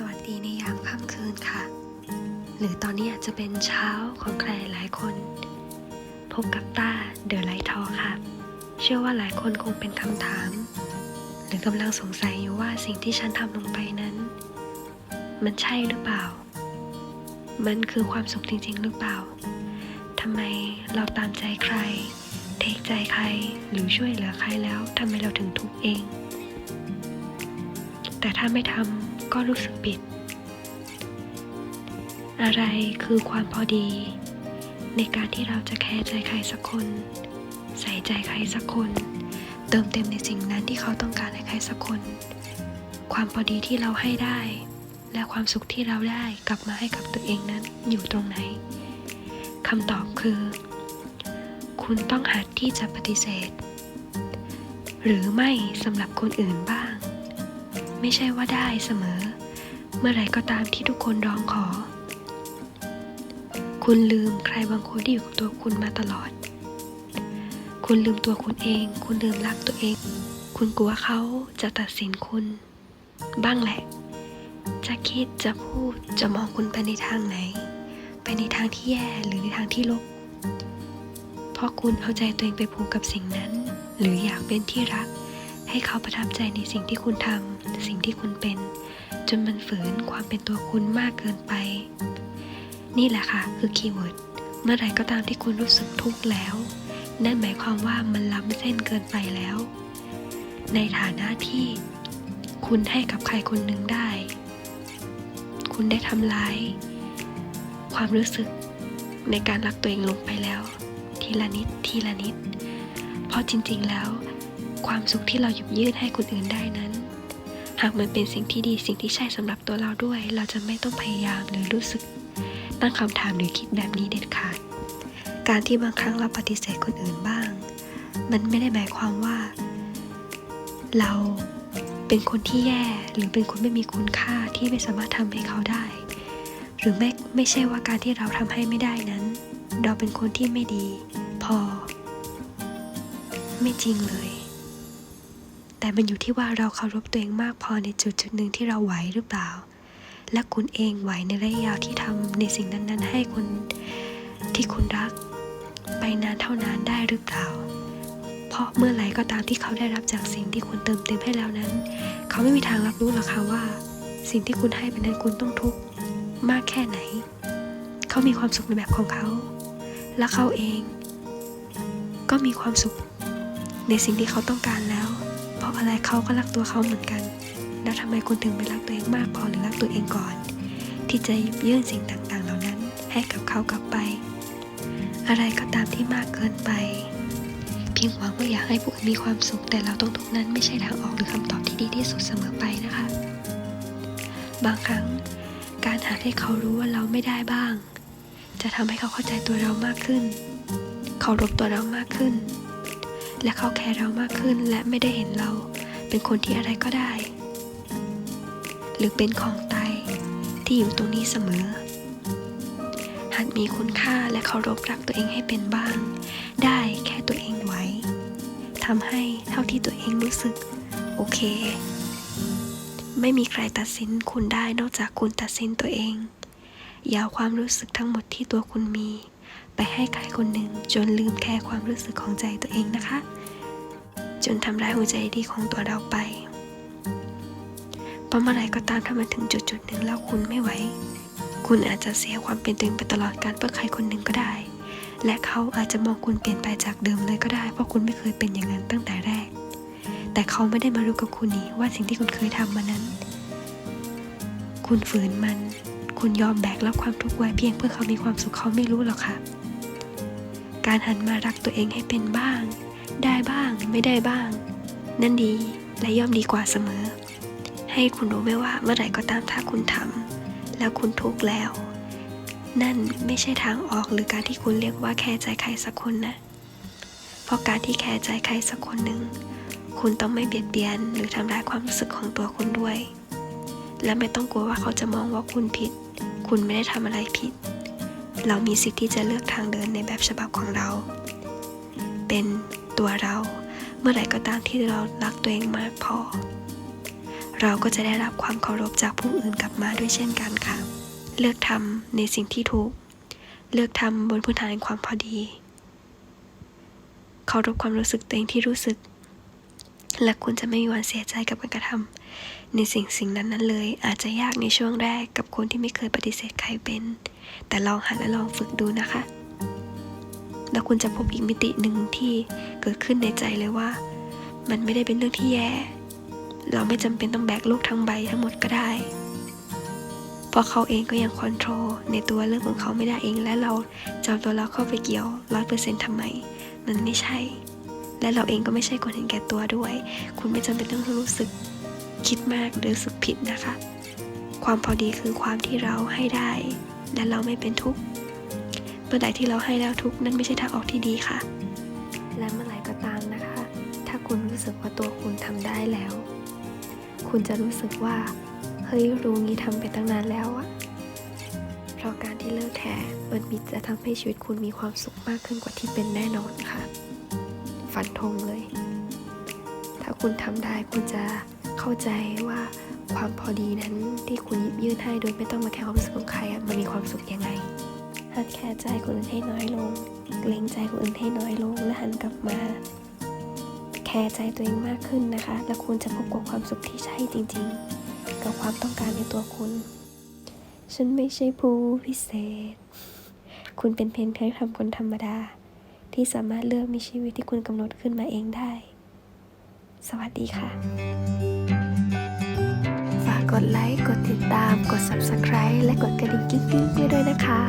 สวัสดีในยามค่ำคืนค่ะ หรือตอนนี้อาจจะเป็นเช้าของใครหลายคน พบกับต้าเดอะไลท์ทอค่ะ เชื่อว่าหลายคนคงเป็นคำถาม หรือกำลังสงสัยอยู่ว่าสิ่งที่ฉันทำลงไปนั้น มันใช่หรือเปล่า มันคือความสุขจริง ๆ หรือเปล่าทำไมเราตามใจใคร เทคใจใครหรือช่วยเหลือใครแล้วทำไมเราถึงทุกข์เอง แต่ถ้าไม่ทำ ก็รู้สึกผิด อะไรคือความพอดี ในการที่เราจะแคร์ใจใครสักคน ใส่ใจใครสักคน เติมเต็มในสิ่งนั้นที่เขาต้องการให้ใครสักคน ความพอดีที่เราให้ได้ และความสุขที่เราได้กลับมาให้กับตัวเองนั้นอยู่ตรงไหนคำตอบคือ คุณต้องหัดที่จะปฏิเสธ หรือไม่สำหรับคนอื่นบ้าง ไม่ใช่ว่าได้เสมอ เมื่อไรก็ตามที่ทุกคนร้องขอ คุณลืมใครบางคนที่อยู่กับตัวคุณมาตลอด คุณลืมตัวคุณเอง คุณลืมรักตัวเอง คุณกลัวเขาจะตัดสินคุณ บ้างแหละ จะคิดจะพูดจะมองคุณไปในทางไหน ไปในทางที่แย่หรือในทางที่ลบ เพราะคุณเอาใจตัวเองไปผูกกับสิ่งนั้น หรืออยากเป็นที่รัก ให้เขาประทับใจในสิ่งที่คุณทำสิ่งที่คุณเป็น จนมันฝืนความเป็นตัวคุณมากเกินไป นี่แหละค่ะคือคีย์เวิร์ดเมื่อไหร่ก็ตามที่คุณรู้สึกทุกข์แล้ว นั่นหมายความว่ามันล้ำเส้นเกินไปแล้ว ในฐานะที่คุณให้กับใครคนหนึ่งได้ คุณได้ทำลาย ความรู้สึกในการรักตัวเองลงไปแล้ว ทีละนิดทีละนิด เพราะจริงๆแล้ว ความสุขที่เราหยิบยื่นให้คนอื่นได้นั้น หากมันเป็นสิ่งที่ดีสิ่งที่ใช่สำหรับตัวเราด้วย เราจะไม่ต้องพยายามหรือรู้สึกตั้งคำถามหรือคิดแบบนี้เด็ดขาด การที่บางครั้งเราปฏิเสธคนอื่นบ้าง มันไม่ได้หมายความว่า เราเป็นคนที่แย่หรือเป็นคนไม่มีคุณค่าที่ไม่สามารถทำให้เขาได้ หรือไม่ไม่ใช่ว่าการที่เราทำให้ไม่ได้นั้น เราเป็นคนที่ไม่ดี พอ ไม่จริงเลย แต่มันอยู่ที่ว่าเราเคารพตัวเองมากพอในจุดจุดหนึ่งที่เราไหวหรือเปล่า และคุณเองไหวในระยะยาวที่ทำในสิ่งนั้น ๆ ให้คนที่คุณรัก ไปนานเท่านานได้หรือเปล่า เพราะเมื่อไหร่ก็ตามที่เขาได้รับจากสิ่งที่คุณเติมเต็มให้แล้วนั้น เขาไม่มีทางรับรู้หรอกค่ะว่า สิ่งที่คุณให้ไปนั้นคุณต้องทุกข์มากแค่ไหน เขามีความสุขในแบบของเขา และเขาเอง ก็มีความสุขในสิ่งที่เขาต้องการแล้ว อะไรเขาก็รักตัวเขาเหมือนกัน แล้วทำไมคุณถึงไม่รักตัวเองมากพอหรือรักตัวเองก่อน ที่จะยิบยื่นสิ่งต่างๆ เหล่านั้นให้กับเขากลับไป อะไรก็ตามที่มากเกินไป เพียงหวังว่าอยากให้ผู้อื่นมีความสุขแต่เราต้องทุกนั้นไม่ใช่ทางออกหรือคำตอบที่ดีที่สุดเสมอไปนะคะ บางครั้งการหาให้เขารู้ว่าเราไม่ได้บ้าง จะทำให้เขาเข้าใจตัวเรามากขึ้น เคารพตัวเรามากขึ้น และเขาแคร์เรามากขึ้นและไม่ได้เห็นเรา เป็นคนที่อะไรก็ได้ หรือเป็นของตายที่อยู่ตรงนี้เสมอ หัดมีคุณค่าและเคารพรักตัวเองให้เป็นบ้าง ได้แค่ตัวเองไหวทำให้เท่าที่ตัวเองรู้สึก โอเค ไม่มีใครตัดสินคุณได้นอกจากคุณตัดสินตัวเอง อย่าเอาความรู้สึกทั้งหมดที่ตัวคุณมี ไปให้ใครคนหนึ่งจนลืมแค่ความรู้สึกของใจตัวเองนะคะ จนทำร้ายหัวใจดีของตัวเราไปเพราะเมื่อไรก็ตามถ้ามันถึงจุดจุดหนึ่งแล้วคุณไม่ไหว คุณอาจจะเสียความเป็นตัวเองไปตลอดการเพื่อใครคนหนึ่งก็ได้ และเขาอาจจะมองคุณเปลี่ยนไปจากเดิมเลยก็ได้ เพราะคุณไม่เคยเป็นอย่างนั้นตั้งแต่แรก แต่เขาไม่ได้มารู้กับคุณนี่ว่าสิ่งที่คุณเคยทำมานั้น คุณฝืนมัน คุณยอมแบกรับความทุกข์ไว้เพียงเพื่อเขามีความสุขเขาไม่รู้หรอกค่ะ การหันมารักตัวเองให้เป็นบ้าง ได้บ้างไม่ได้บ้าง นั่นดีและย่อมดีกว่าเสมอ ให้คุณรู้ไว้ว่าเมื่อไหร่ก็ตามถ้าคุณทำแล้วคุณทุกข์แล้ว นั่นไม่ใช่ทางออกหรือการที่คุณเรียกว่าแคร์ใจใครสักคนนะ เพราะการที่แคร์ใจใครสักคนหนึ่งคุณต้องไม่เบียดเบียนหรือทำร้ายความรู้สึกของตัวคุณด้วย และไม่ต้องกลัวว่าเขาจะมองว่าคุณผิด คุณไม่ได้ทำอะไรผิด เรามีสิทธิ์ที่จะเลือกทางเดินในแบบฉบับของเรา เป็นตัวเราเมื่อไหร่ก็ตามที่เรารักตัวเองมากพอ เราก็จะได้รับความเคารพจากผู้อื่นกลับมาด้วยเช่นกันค่ะ เลือกทำในสิ่งที่ถูก เลือกทำบนพื้นฐานความพอดี เคารพความรู้สึกตัวเองที่รู้สึก และคุณจะไม่มีวันเสียใจกับการกระทำในสิ่งสิ่งนั้นนั้นเลย อาจจะยากในช่วงแรกกับคนที่ไม่เคยปฏิเสธใครเป็น แต่ลองหัดและลองฝึกดูนะคะ แล้วคุณจะพบอีกมิติหนึ่งที่เกิดขึ้นในใจเลยว่า มันไม่ได้เป็นเรื่องที่แย่ เราไม่จำเป็นต้องแบกโลกทั้งใบทั้งหมดก็ได้เพราะเขาเองก็ยังคอนโทรลในตัวเรื่องของเขาไม่ได้เองและเราจะเอาตัวเราเข้าไปเกี่ยวร้อยเปอร์เซ็นต์ทำไม มันไม่ใช่ และเราเองก็ไม่ใช่คนเห็นแก่ตัวด้วย คุณไม่จำเป็นต้องรู้สึกคิดมากหรือรู้สึกผิดนะคะ ความพอดีคือความที่เราให้ได้ และเราไม่เป็นทุกข์เมื่อใดที่เราให้แล้วทุกข์นั่นไม่ใช่ทางออกที่ดีค่ะ และเมื่อไหร่ก็ตามนะคะ ถ้าคุณรู้สึกว่าตัวคุณทำได้แล้ว คุณจะรู้สึกว่าเฮ้ยรู้งี้ทำไปตั้งนานแล้วอะเพราะการที่เลิกแท้มันมีจะทำให้ชีวิตคุณมีความสุขมากขึ้นกว่าที่เป็นแน่นอนค่ะ ฟันธงเลย ถ้าคุณทำได้คุณจะเข้าใจว่าความพอดีนั้นที่คุณยิบยื่นให้โดยไม่ต้องมาแคร์ความสึกของใครมันมีความสุขยังไงหัดแคร์ใจคนอื่นให้น้อยลง เกรงใจคนอื่นให้น้อยลงและหันกลับมา แคร์ใจตัวเองมากขึ้นนะคะ และคุณจะพบกับความสุขที่ใช่จริง ๆ กับความต้องการในตัวคุณ ฉันไม่ใช่ผู้พิเศษ คุณเป็นเพียงแค่ทำคนธรรมดา ที่สามารถเลือกมีชีวิตที่คุณกำหนดขึ้นมาเองได้ สวัสดีค่ะ ฝากกดไลค์ กดติดตาม กด subscribe และกดกระดิ่งกิ๊งๆไว้ด้วยนะคะ